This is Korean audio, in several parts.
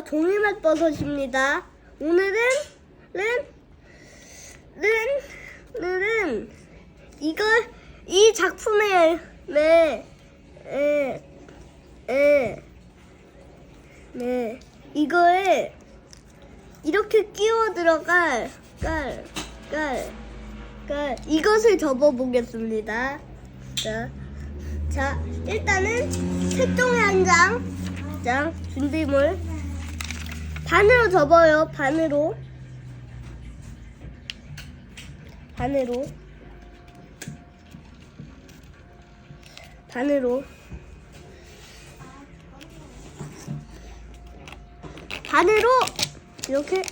종이맛 버섯입니다. 오늘은 는, 는, 는은 이거 이 작품에 네, 에, 에, 네 이거에 이렇게 끼워 들어갈 깔, 깔, 깔 이것을 접어 보겠습니다. 자, 자 일단은 색종이 한 장. 장 준비물 반으로 접어요. 반으로. 반으로. 반으로. 반으로. 이렇게.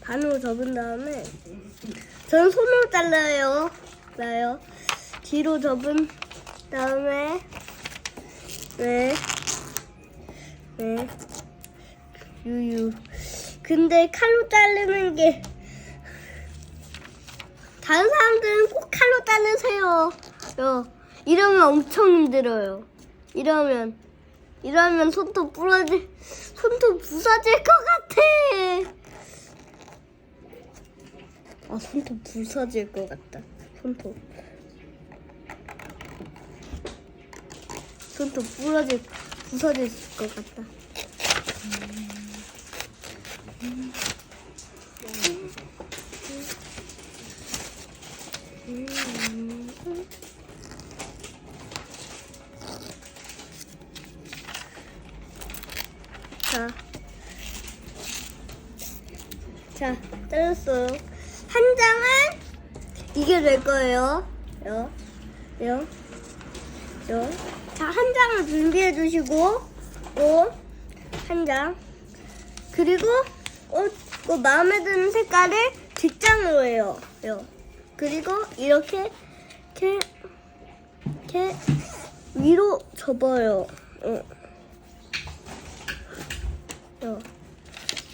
반으로 접은 다음에 저는 손으로 잘라요. 나요. 뒤로 접은 다음에 네. 네. 유유. 근데 칼로 자르는 게 다른 사람들은 꼭 칼로 자르세요. 요. 이러면 엄청 힘들어요. 이러면 이러면 손톱 부러질 손톱 부서질 것 같아. 아 손톱 부서질 것 같다. 손톱. 손톱 부러질 부서질 것 같다. 자, 자, 잘랐어요. 한 장은 이게 될 거예요. 요, 요, 요. 자, 한 장을 준비해 주시고, 또, 한 장. 그리고, 어, 그 마음에 드는 색깔을 뒷장으로 해요. 요. 그리고 이렇게, 이렇게, 이렇게 위로 접어요. 어. 요.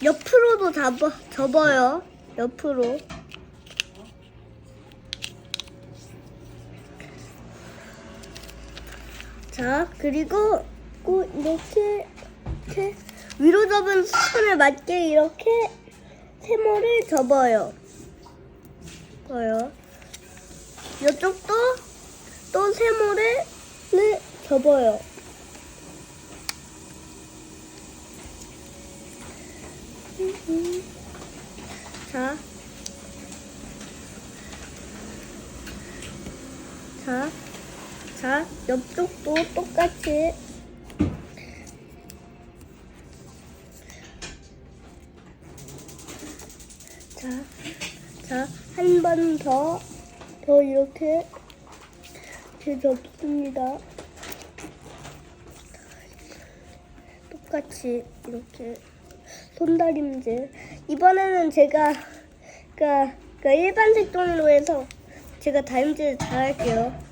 옆으로도 접어, 접어요. 옆으로. 자, 그리고 꼭 이렇게, 이렇게 위로 접은 손에 맞게 이렇게 세모를 접어요. 접어요. 이쪽도 또 세모를 네, 접어요. 자. 자. 자, 옆쪽도 똑같이. 자, 자, 한 번 더, 더 이렇게, 이렇게 접습니다. 똑같이 이렇게 손다림질. 이번에는 제가 그러니까, 그러니까 일반 색 종이로 해서 제가 다림질 잘 할게요.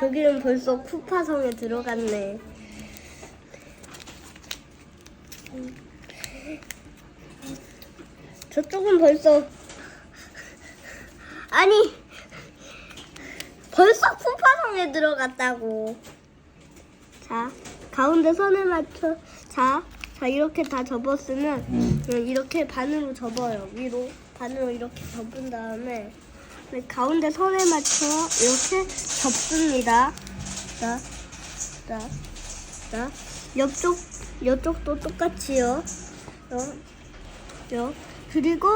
저기는 벌써 쿠파성에 들어갔네. 저쪽은 벌써 아니 벌써 쿠파성에 들어갔다고. 자 가운데 선을 맞춰 자. 자 이렇게 다 접었으면 이렇게 반으로 접어요 위로 반으로 이렇게 접은 다음에 네, 가운데 선에 맞춰 이렇게 접습니다. 자, 자, 자, 옆쪽, 옆쪽도 똑같이요. 요, 요. 그리고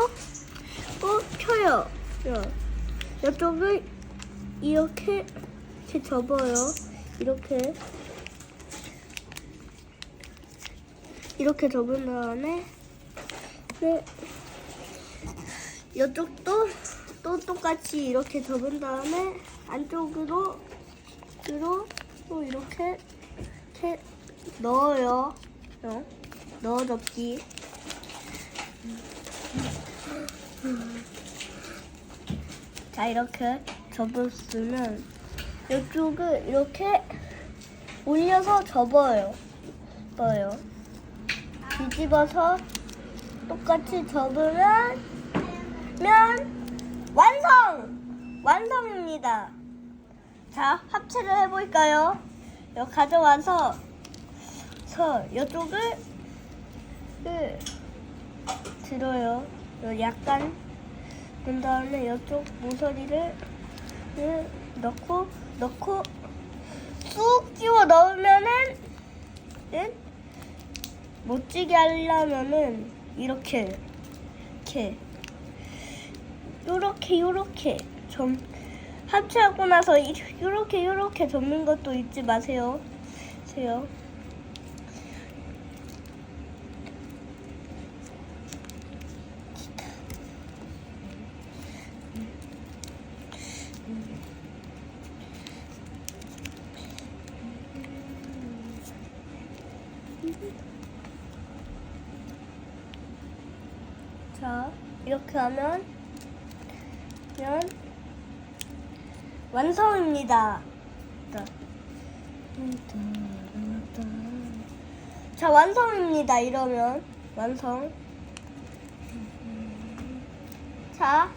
또 펴요. 요. 옆쪽을 이렇게, 이렇게 접어요. 이렇게. 이렇게 접은 다음에, 네. 이쪽도 또 똑같이 이렇게 접은 다음에 안쪽으로 으로 또 이렇게 이렇게 넣어요. 어? 넣어 접기. 자 이렇게 접었으면 이쪽을 이렇게 올려서 접어요. 접어요. 뒤집어서 똑같이 접으면 면 완성! 완성입니다. 자, 합체를 해볼까요? 이거 가져와서 서 이쪽을 을 들어요. 요 약간 그 다음에 이쪽 모서리를 을 넣고 넣고 쑥 끼워 넣으면은 은 못지게 하려면은 이렇게 이렇게 요렇게 요렇게 좀 합체하고 나서 이- 요렇게 요렇게 접는 것도 잊지 마세요. 세요. 자, 이렇게 하면 면 완성입니다. 자, 자, 완성입니다. 이러면 완성. 자,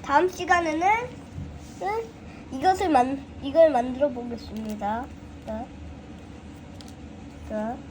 다음 시간에는 은 이것을 만 이걸 만들어 보겠습니다. 자, 자.